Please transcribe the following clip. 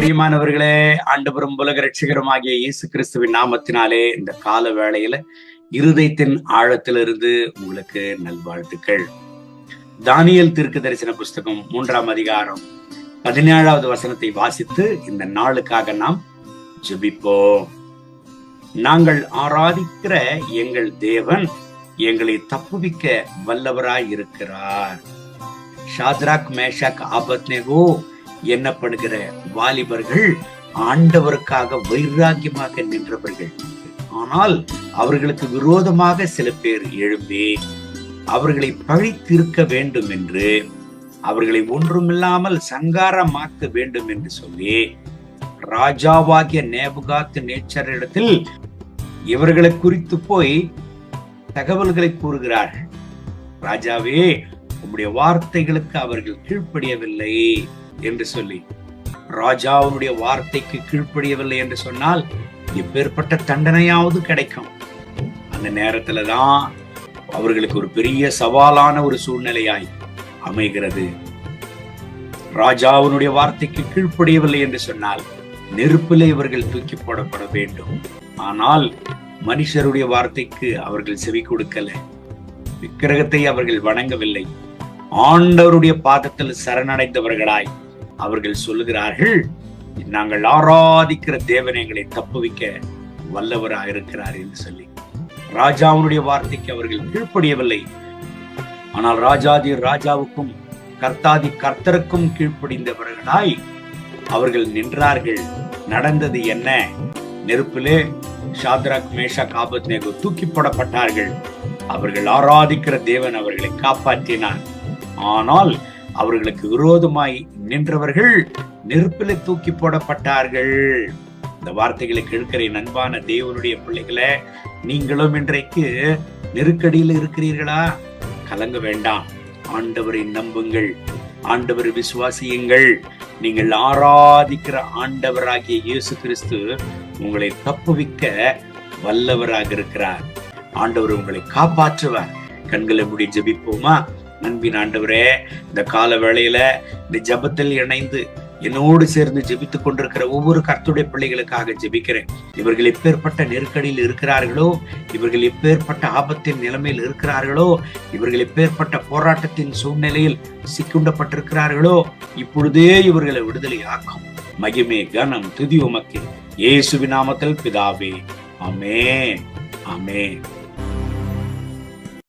பிரியமானவர்களே ஆண்டவரும் உலக ரட்சிகரமாகிய இயேசு கிறிஸ்துவின் நாமத்தினாலே இந்த கால வேளையில இருதயத்தின் ஆழத்திலிருந்து உங்களுக்கு நல்வாழ்த்துக்கள். தானியல் திருக்கு தரிசன புஸ்தகம் மூன்றாம் அதிகாரம் பதினேழாவது வசனத்தை வாசித்து இந்த நாளுக்காக நாம் ஜெபிப்போம். நாங்கள் ஆராதிக்கிற எங்கள் தேவன் எங்களை தப்புவிக்க வல்லவராய் இருக்கிறார் ஷாத்ராக் மேஷாக் ஆபத்னேகோ எண்ணப்படுகிற வாலிபர்கள் ஆண்டவருக்காக வைராக்கியமாக நின்றவர்கள். ஆனால் அவர்களுக்கு விரோதமாக சில பேர் எழும்பி அவர்களை பழி தீர்க்க வேண்டும் என்று அவர்களை ஒன்றுமில்லாமல் சங்காரமாக்க வேண்டும் என்று சொல்லி ராஜாவாகிய நேபுகாத்து நேச்சரிடத்தில் இவர்களை குறித்து போய் தகவல்களை கூறுகிறார்கள். ராஜாவே உம்முடைய வார்த்தைகளுக்கு அவர்கள் கீழ்ப்படியவில்லை. என்று சொல்லி ராஜாவுடைய வார்த்தைக்கு கீழ்ப்படியவில்லை என்று சொன்னால் எப்பேற்பட்ட தண்டனையாவது கிடைக்கும். அந்த நேரத்துல தான் அவர்களுக்கு ஒரு பெரிய சவாலான ஒரு சூழ்நிலையாய் அமைகிறது. ராஜாவினுடைய வார்த்தைக்கு கீழ்ப்படியவில்லை என்று சொன்னால் நெருப்பிலே இவர்கள் தூக்கி போடப்பட வேண்டும். ஆனால் மனுஷருடைய வார்த்தைக்கு அவர்கள் செவி கொடுக்கல. விக்கிரகத்தை அவர்கள் வணங்கவில்லை. ஆண்டவருடைய பாதத்தில் சரணடைந்தவர்களாய் அவர்கள் சொல்லுகிறார்கள் நாங்கள் ஆராதிக்கிற தேவன் எங்களை தப்புவிக்க வல்லவராக இருக்கிறார் என்று சொல்லி. ராஜாவுடைய வார்த்தைக்கு அவர்கள் கீழ்ப்படியவில்லை. ஆனால் ராஜாதி ராஜாவுக்கும் கர்த்தாதி கர்த்தருக்கும் கீழ்ப்படிந்தவர்களாய் அவர்கள் நின்றார்கள். நடந்தது என்ன? நெருப்பிலே ஷாத்ராக் மேஷா காபத் நேகு தூக்கி போடப்பட்டார்கள். அவர்கள் ஆராதிக்கிற தேவன் அவர்களை காப்பாற்றினார். ஆனால் அவர்களுக்கு விரோதமாய் நின்றவர்கள் நெருப்பில தூக்கி போடப்பட்டார்கள். இந்த வார்த்தைகளை கேட்கிற நண்பான தேவனுடைய பிள்ளைகளை நீங்களும் இன்றைக்கு நெருக்கடியில் இருக்கிறீர்களா? கலங்க வேண்டாம். ஆண்டவரை நம்புங்கள். ஆண்டவர் விசுவாசியுங்கள். நீங்கள் ஆராதிக்கிற ஆண்டவராகிய இயேசு கிறிஸ்து உங்களை தப்புவிக்க வல்லவராக இருக்கிறார். ஆண்டவர் உங்களை காப்பாற்றுவார். கண்களை முடி ஜபிப்போமா? அன்பின் ஆண்டவரே இந்த கால வேளையில இந்த ஜபத்தில் இணைந்து என்னோடு சேர்ந்து ஜெபித்துக் கொண்டிருக்கிற ஒவ்வொரு கர்த்துடைய பிள்ளைகளுக்காக ஜெபிக்கிறேன். இவர்கள் எப்பேற்பட்ட நெருக்கடியில் இருக்கிறார்களோ இவர்கள் எப்பேற்பட்ட ஆபத்தின் நிலைமையில் இருக்கிறார்களோ இவர்கள் எப்பேற்பட்ட போராட்டத்தின் சூழ்நிலையில் சிக்குண்டப்பட்டிருக்கிறார்களோ இப்பொழுதே இவர்களை விடுதலை ஆக்கும் மகிமே கனம் துதி உமக்கு. இயேசுவி நாமத்தில் பிதாவே. அமே அமே